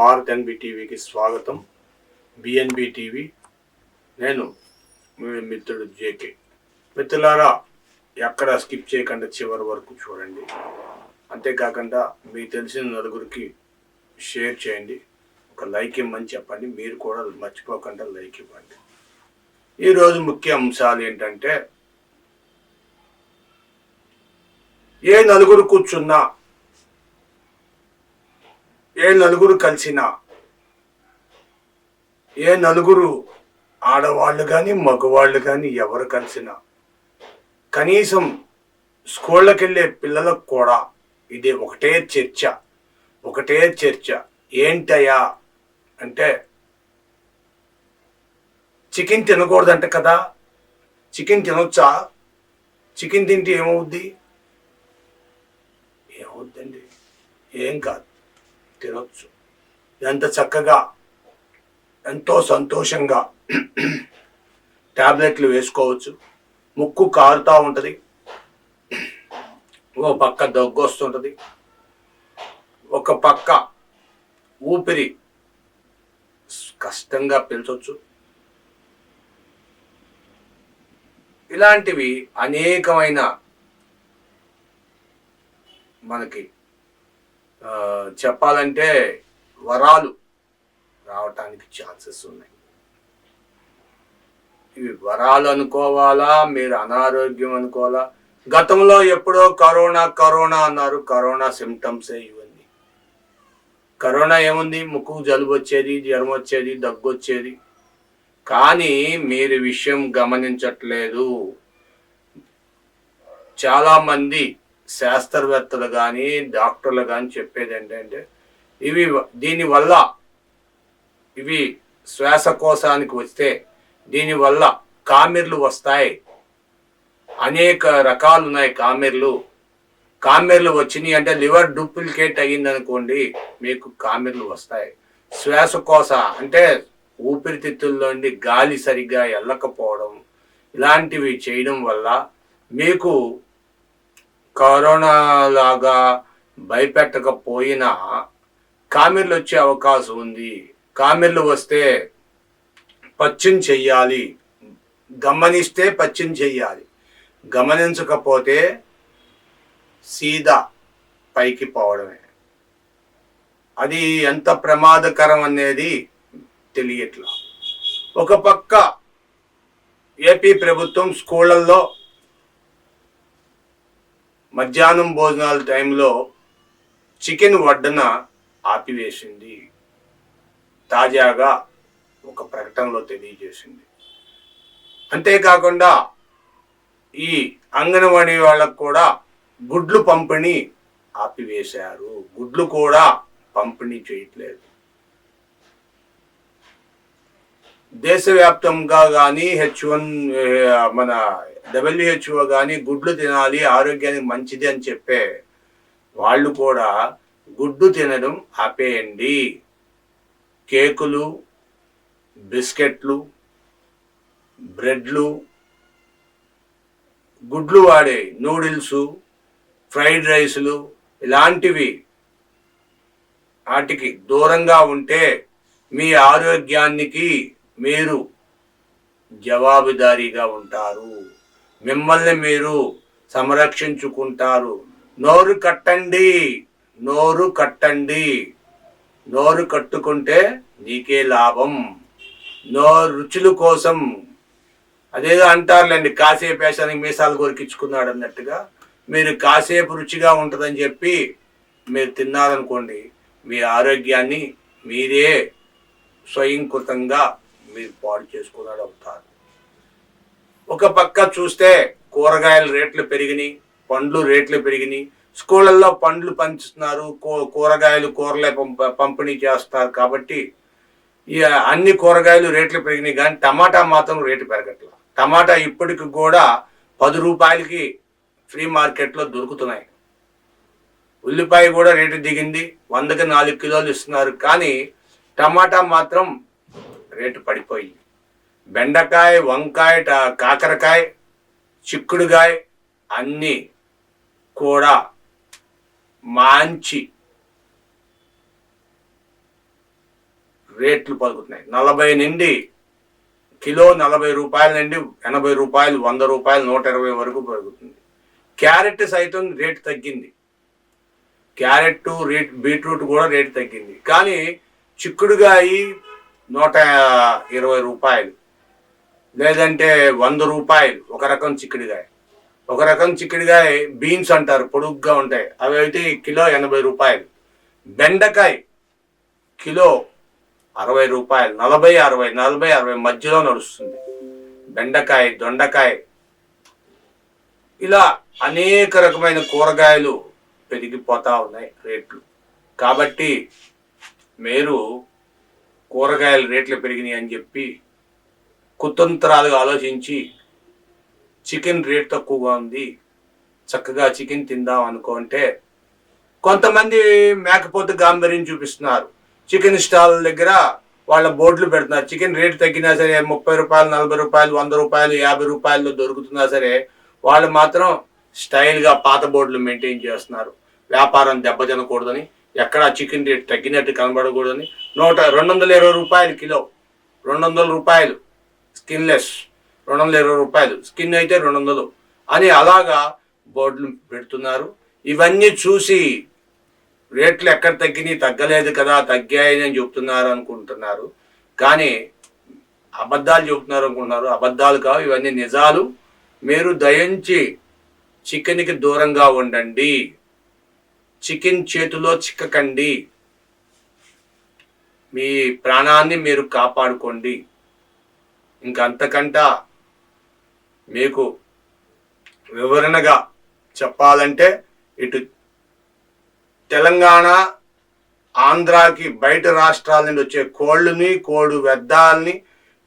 Bharat NB టీవీకి స్వాగతం. BNB TV. నేను మీ మిత్రుడు జేకే మిత్రులారా ఎక్కడ స్కిప్ చేయకుండా చివరి వరకు చూడండి. అంతేకాకుండా మీకు తెలిసిన నలుగురికి షేర్ చేయండి. ఒక లైక్ ఇమ్మని చెప్పండి. మీరు కూడా మర్చిపోకుండా లైక్ ఇవ్వండి. ఈరోజు ముఖ్య అంశాలు ఏంటంటే ఏ నలుగురు కూర్చున్నా ఏ నలుగురు కలిసినా ఏ నలుగురు ఆడవాళ్ళు కానీ మగవాళ్ళు కానీ ఎవరు కలిసినా కనీసం స్కూళ్ళకి వెళ్ళే పిల్లలకు కూడా ఇది ఒకటే చర్చ ఒకటే చర్చ. ఏంటయ్యా అంటే చికెన్ తినకూడదంట కదా. చికెన్ తినొచ్చా? చికెన్ తింటే ఏమవుద్ది? ఏమవుద్దండి? ఏం కాదు. తినొచ్చు ఎంత చక్కగా ఎంతో సంతోషంగా టాబ్లెట్లు వేసుకోవచ్చు. ముక్కు కారుతూ ఉంటుంది. ఓ పక్క దగ్గు వస్తుంటుంది ఒక పక్క ఊపిరి కష్టంగా పెంచవచ్చు ఇలాంటివి అనేకమైన మనకి చెప్పాలంటే వరాలు రావటానికి ఛాన్సెస్ ఉన్నాయి. ఇవి వరాలు అనుకోవాలా? మీరు అనారోగ్యం అనుకోవాలా? గతంలో ఎప్పుడో కరోనా కరోనా అన్నారు. కరోనా సిమ్టమ్సే ఇవన్నీ. కరోనా ఏముంది? ముక్కు జలుబు వచ్చేది జ్వరం వచ్చేది దగ్గు వచ్చేది. కానీ మీరు విషయం గమనించట్లేదు. చాలామంది శాస్త్రవేత్తలు కానీ డాక్టర్లు కానీ చెప్పేది ఏంటంటే ఇవి దీనివల్ల ఇవి శ్వాసకోశానికి వస్తే దీనివల్ల కామెర్లు వస్తాయి. అనేక రకాలు ఉన్నాయి కామెర్లు. కామెర్లు వచ్చినాయి అంటే లివర్ డూప్లికేట్ అయిందనుకోండి మీకు కామెర్లు వస్తాయి. శ్వాసకోశ అంటే ఊపిరితిత్తుల్లోని గాలి సరిగ్గా వెళ్ళకపోవడం ఇలాంటివి చేయడం వల్ల మీకు కరోనా లాగా భయపెట్టకపోయినా కామెర్లు వచ్చే అవకాశం ఉంది. కామెర్లు వస్తే పచ్చిం చెయ్యాలి. గమనిస్తే పచ్చిం చెయ్యాలి. గమనించకపోతే సీదా పైకి పోవడమే. అది ఎంత ప్రమాదకరం అనేది తెలియట్లా. ఒక పక్క ఏపీ ప్రభుత్వం స్కూళ్ళల్లో మధ్యాహ్నం భోజనాల టైంలో చికెన్ వడ్డన ఆపివేసింది. తాజాగా ఒక ప్రకటనలో తెలియజేసింది. అంతేకాకుండా ఈ అంగన్వాడీ వాళ్ళకు కూడా గుడ్లు పంపిణీ ఆపివేశారు. గుడ్లు కూడా పంపిణీ చేయట్లేదు. దేశవ్యాప్తంగా కానీ హెచ్ వన్ మన డబ్ల్యూహెచ్ఓ కానీ గుడ్లు తినాలి ఆరోగ్యానికి మంచిది అని చెప్పే వాళ్ళు కూడా గుడ్డు తినడం ఆపేయండి. కేకులు బిస్కెట్లు బ్రెడ్లు గుడ్లు వాడే నూడిల్స్ ఫ్రైడ్ రైసులు ఇలాంటివి వాటికి దూరంగా ఉంటే మీ ఆరోగ్యానికి మీరు జవాబుదారీగా ఉంటారు. మిమ్మల్ని మీరు సంరక్షించుకుంటారు. నోరు కట్టండి. నోరు కట్టండి. నోరు కట్టుకుంటే నీకే లాభం. నో రుచుల కోసం. అదేదో అంటారులేండి కాసేపు వేసానికి మీసాలు కొరికించుకున్నాడు అన్నట్టుగా. మీరు కాసేపు రుచిగా ఉంటుందని చెప్పి మీరు తిన్నారనుకోండి మీ ఆరోగ్యాన్ని మీరే స్వయంకృతంగా మీరు పాడు చేసుకున్నాడు అవుతారు. ఒక పక్క చూస్తే కూరగాయల రేట్లు పెరిగినాయి పండ్లు రేట్లు పెరిగినాయి. స్కూళ్ళల్లో పండ్లు పంచుతున్నారు కూ- కూరగాయలు కూరలే పంపిణీ చేస్తారు కాబట్టి ఈ అన్ని కూరగాయలు రేట్లు పెరిగినాయి కానీ టమాటా మాత్రం రేటు పెరగట్లేదు టమాటా ఇప్పటికి కూడా పది రూపాయలకి ఫ్రీ మార్కెట్లో దొరుకుతున్నాయి. ఉల్లిపాయ కూడా రేటు దిగింది వందకి నాలుగు కిలోలు ఇస్తున్నారు కానీ టమాటా మాత్రం రేటు పడిపోయింది. బెండకాయ వంకాయ కాకరకాయ చిక్కుడుకాయ అన్నీ కూడా మంచి రేట్లు పలుకుతున్నాయి. నలభై నుండి కిలో నలభై రూపాయల నుండి ఎనభై రూపాయలు వంద రూపాయలు నూట ఇరవై వరకు పెరుగుతుంది క్యారెట్ సైతం రేటు తగ్గింది. క్యారెట్ రేట్ బీట్రూట్ కూడా రేటు తగ్గింది. కానీ చిక్కుడుగాయి నూట ఇరవై రూపాయలు. లేదంటే వంద రూపాయలు. ఒక రకం చిక్కుడుగాయ ఒక రకం చిక్కుడుగాయ బీన్స్ అంటారు పొడుగ్గా ఉంటాయి. అవి అయితే కిలో ఎనభై రూపాయలు. బెండకాయ కిలో అరవై రూపాయలు. నలభై అరవై నలభై అరవై మధ్యలో నడుస్తుంది. బెండకాయ దొండకాయ ఇలా అనేక రకమైన కూరగాయలు పెరిగిపోతా ఉన్నాయి రేట్లు. కాబట్టి మీరు కూరగాయల రేట్లు పెరిగినాయి అని చెప్పి కుతంత్రాలుగా ఆలోచించి చికెన్ రేట్ తక్కువగా ఉంది. చక్కగా చికెన్ తిందాం అనుకుంటే కొంతమంది మేకపోతే గాంభీర్యం చూపిస్తున్నారు. చికెన్ స్టాల్ దగ్గర వాళ్ళ బోర్డులు పెడుతున్నారు. చికెన్ రేట్ తగ్గినా సరే ముప్పై రూపాయలు నలభై రూపాయలు వంద రూపాయలు యాభై రూపాయలు దొరుకుతున్నా సరే వాళ్ళు మాత్రం స్టైల్గా పాత బోర్డులు మెయింటైన్ చేస్తున్నారు. వ్యాపారం దెబ్బతినకూడదని ఎక్కడ చికెన్ రేట్ తగ్గినట్టు కనబడకూడదని నూట రెండు వందల ఇరవై రూపాయలు కిలో. రెండు వందల రూపాయలు స్కిన్లెస్. రెండు వందల ఇరవై రూపాయలు. స్కిన్ అయితే రెండు వందలు అని అలాగా బోర్డులు పెడుతున్నారు. ఇవన్నీ చూసి రేట్లు ఎక్కడ తగ్గినాయి తగ్గలేదు కదా తగ్గాయని అని చెప్తున్నారు అనుకుంటున్నారు. కానీ అబద్ధాలు చెబుతున్నారు అనుకుంటున్నారు. అబద్ధాలు కావు ఇవన్నీ నిజాలు. మీరు దయించి చికెన్కి దూరంగా ఉండండి. చికెన్ చేతిలో చిక్కకండి. మీ ప్రాణాన్ని మీరు కాపాడుకోండి. ఇంకంతకంట మీకు వివరణగా చెప్పాలంటే ఇటు తెలంగాణ ఆంధ్రాకి బయట రాష్ట్రాల నుండి వచ్చే కోళ్ళని కోడి వ్యర్థాలని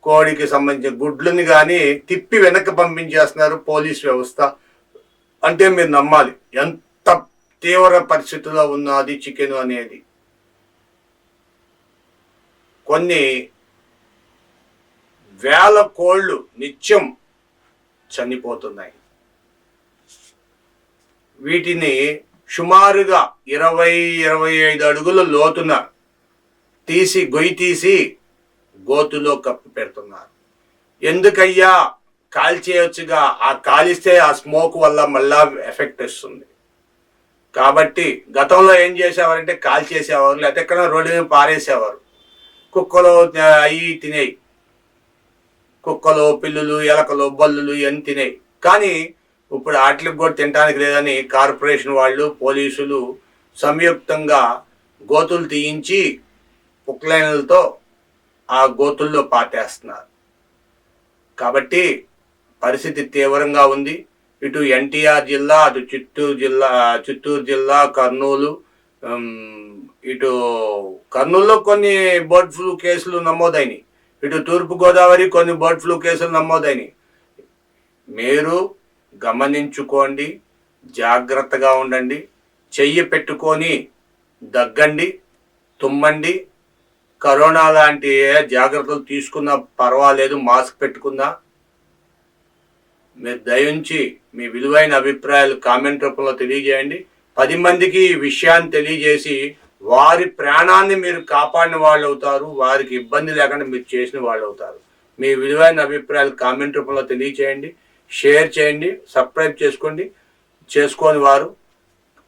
కోడికి సంబంధించిన గుడ్లని కానీ తిప్పి వెనక్కి పంపించేస్తున్నారు పోలీస్ వ్యవస్థ. అంటే మీరు నమ్మాలి ఎంత తీవ్ర పరిస్థితిలో ఉన్నది చికెన్ అనేది. కొన్ని వేల కోళ్ళు నిత్యం చనిపోతున్నాయి. వీటిని సుమారుగా ఇరవై ఇరవై ఐదు అడుగుల లోతున తీసి గొయ్యి తీసి గోతులో కప్పి పెడుతున్నారు. ఎందుకయ్యా? కాల్చేయొచ్చుగా. ఆ కాలిస్తే ఆ స్మోక్ వల్ల మళ్ళా ఎఫెక్ట్ వస్తుంది. కాబట్టి గతంలో ఏం చేసేవారంటే కాల్చేసేవారు లేకపోతే ఎక్కడ రోడ్డు మీద పారేసేవారు. కుక్కలు అవి తినేయి. కుక్కలు పిల్లులు ఎలకలు బల్లులు ఇవన్నీ తినేయి. కానీ ఇప్పుడు వాటికి కూడా తినడానికి లేదని కార్పొరేషన్ వాళ్ళు పోలీసులు సంయుక్తంగా గోతులు తీయించి పుక్లైన్లతో ఆ గోతుల్లో పాతేస్తున్నారు. కాబట్టి పరిస్థితి తీవ్రంగా ఉంది. ఇటు ఎన్టీఆర్ జిల్లా అటు చిత్తూరు జిల్లా చిత్తూరు జిల్లా కర్నూలు ఇటు కర్నూలులో కొన్ని బర్డ్ ఫ్లూ కేసులు నమోదైనవి ఇటు తూర్పు గోదావరి కొన్ని బర్డ్ ఫ్లూ కేసులు నమోదైనవి మీరు గమనించుకోండి జాగ్రత్తగా ఉండండి చెయ్యి పెట్టుకొని దగ్గండి తుమ్మండి. కరోనా లాంటి ఏ జాగ్రత్తలు తీసుకున్నా పర్వాలేదు మాస్క్ పెట్టుకుందా మీరు దయించి మీ విలువైన అభిప్రాయాలు కామెంట్ రూపంలో తెలియజేయండి. పది మందికి ఈ విషయాన్ని తెలియజేసి వారి ప్రాణాన్ని మీరు కాపాడిన వాళ్ళు అవుతారు వారికి ఇబ్బంది లేకుండా మీరు చేసిన వాళ్ళు అవుతారు మీ విలువైన అభిప్రాయాలు కామెంట్ రూపంలో తెలియచేయండి షేర్ చేయండి సబ్స్క్రైబ్ చేసుకోండి చేసుకోని వారు.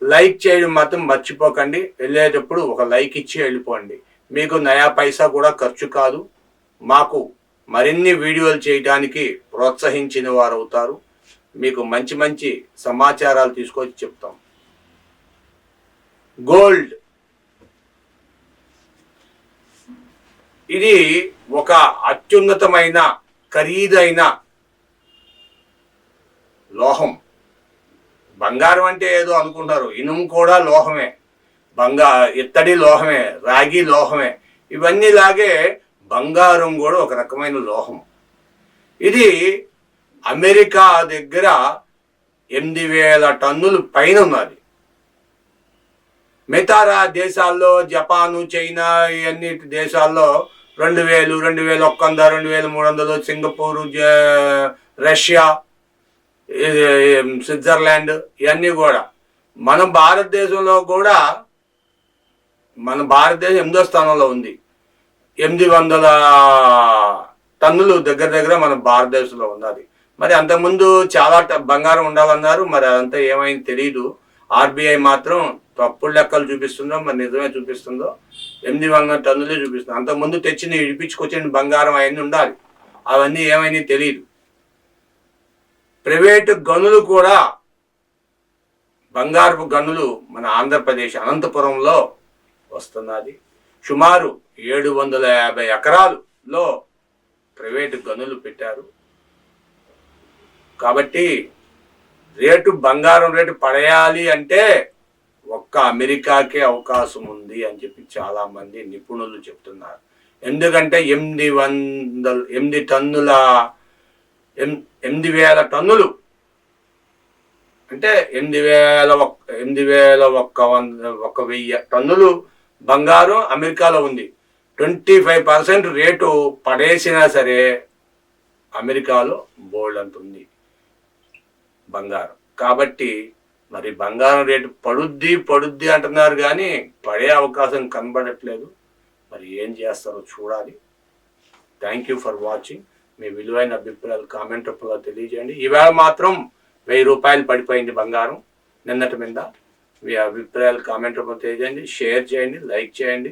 లైక్ చేయడం మాత్రం మర్చిపోకండి వెళ్ళేటప్పుడు ఒక లైక్ ఇచ్చి వెళ్ళిపోండి. మీకు నయా పైసా కూడా ఖర్చు కాదు. మాకు మరిన్ని వీడియోలు చేయడానికి ప్రోత్సహించిన వారు అవుతారు మీకు మంచి మంచి సమాచారాలు తీసుకొచ్చి చెప్తాం. గోల్డ్. ఇది ఒక అత్యున్నతమైన ఖరీదైన లోహం. బంగారం అంటే ఏదో అనుకుంటారు. ఇనుము కూడా లోహమే. బంగా ఇత్తడి లోహమే రాగి లోహమే. ఇవన్నీ లాగే బంగారం కూడా ఒక రకమైన లోహం. ఇది అమెరికా దగ్గర ఎనిమిది వేల టన్నులు పైన ఉన్నది. మిగతా దేశాల్లో జపాను చైనా ఇవన్నీ దేశాల్లో రెండు వేలు రెండు వేల ఒక్క వంద రెండు వేల మూడు వందలు సింగపూరు జ- రష్యా స్విట్జర్లాండ్ ఇవన్నీ కూడా. మన భారతదేశంలో కూడా మన భారతదేశం ఎనిమిదో స్థానంలో ఉంది. ఎనిమిది వందల టన్నులు దగ్గర దగ్గర మన భారతదేశంలో ఉన్నది మరి అంతకుముందు చాలా ట- బంగారం ఉండాలన్నారు మరి అదంతా ఏమైంది తెలియదు ఆర్బీఐ మాత్రం తప్పుడు లెక్కలు చూపిస్తుందో మరి నిజమే చూపిస్తుందో ఎనిమిది వందల టన్నులే చూపిస్తుంది అంతకుముందు తెచ్చిన ఇడిపించుకొచ్చిన బంగారం అవన్నీ ఉండాలి. అవన్నీ ఏమైనా తెలియదు ప్రైవేటు గనులు కూడా బంగారపు గనులు మన ఆంధ్రప్రదేశ్ అనంతపురంలో వస్తున్నది. సుమారు ఏడు వందల యాభై ఎకరాలులో ప్రైవేటు గనులు పెట్టారు. కాబట్టి రేటు బంగారం రేటు పడేయాలి అంటే ఒక్క అమెరికాకే అవకాశం ఉంది అని చెప్పి చాలా మంది నిపుణులు చెప్తున్నారు. ఎందుకంటే ఎనిమిది వందల ఎనిమిది టన్నుల ఎనిమిది వేల టన్నులు. అంటే ఎనిమిది వేల ఒక్క ఎనిమిది వేల ఒక్క వంద ఒక వెయ్యి టన్నులు బంగారం అమెరికాలో ఉంది. ట్వంటీ ఫైవ్ పర్సెంట్ రేటు పడేసినా సరే అమెరికాలో బోల్డ్ అంత ఉంది బంగారం. కాబట్టి మరి బంగారం రేటు పడుద్ది పడుద్ది అంటున్నారు కానీ పడే అవకాశం కనబడట్లేదు. మరి ఏం చేస్తారో చూడాలి. థ్యాంక్ యూ ఫర్ వాచింగ్ మీ విలువైన అభిప్రాయాలు కామెంట్ రూపంలో తెలియజేయండి. ఈవేళ మాత్రం వెయ్యి రూపాయలు పడిపోయింది బంగారం నిన్నటి మీద. మీ అభిప్రాయాలు కామెంట్ రూపంలో తెలియజేయండి. షేర్ చేయండి లైక్ చేయండి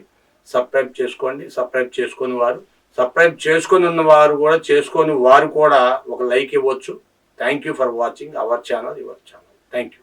సబ్స్క్రైబ్ చేసుకోండి. సబ్స్క్రైబ్ చేసుకుని వారు సబ్స్క్రైబ్ చేసుకుని ఉన్న వారు కూడా చేసుకొని వారు కూడా ఒక లైక్ ఇవ్వచ్చు. Thank you for watching our channel your channel thank you